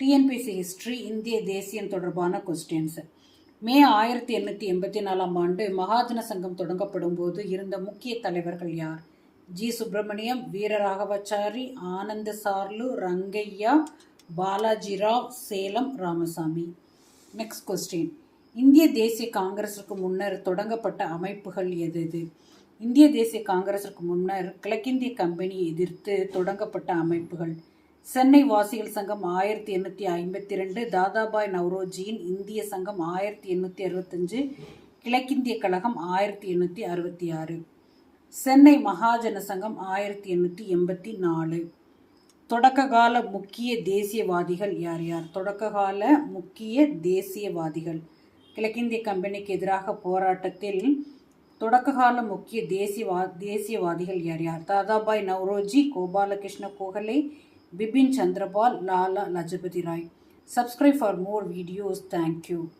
TNPSC history இந்திய தேசியம் தொடர்பான கொஸ்டின்ஸ் மே ஆயிரத்தி எண்ணூற்றி எண்பத்தி நாலாம் ஆண்டு மகாஜன சங்கம் தொடங்கப்படும் போது இருந்த முக்கிய தலைவர்கள் யார்? G. Subramaniam Veeraraghavachari Ananda Charlu Rangaiah Balaji Rao Salem Ramasamy. Next question இந்திய தேசிய காங்கிரஸுக்கு முன்னர் தொடங்கப்பட்ட அமைப்புகள் எது எது இந்திய தேசிய காங்கிரஸுக்கு முன்னர் கிழக்கிந்திய கம்பெனியை எதிர்த்து தொடங்கப்பட்ட அமைப்புகள். சென்னை வாசிகள் சங்கம் ஆயிரத்தி எண்ணூற்றி ஐம்பத்தி ரெண்டு தாதாபாய் நவ்ரோஜியின் இந்திய சங்கம் ஆயிரத்தி எண்ணூற்றி அறுபத்தஞ்சு கிழக்கிந்திய கழகம் ஆயிரத்தி எண்ணூற்றி அறுபத்தி ஆறு சென்னை மகாஜன சங்கம் ஆயிரத்தி எண்ணூற்றி எண்பத்தி நாலு தொடக்ககால முக்கிய தேசியவாதிகள் யார் யார்? தொடக்ககால முக்கிய தேசியவாதிகள். கிழக்கிந்திய கம்பெனிக்கு எதிராக போராட்டத்தில் தொடக்ககால முக்கிய தேசியவா தேசியவாதிகள் யார் யார்? Dadabhai Nowroji Gopalakrishna Gokhale Bibin Chandrapal, Lala Lajapati Rai. Subscribe for more videos. Thank you.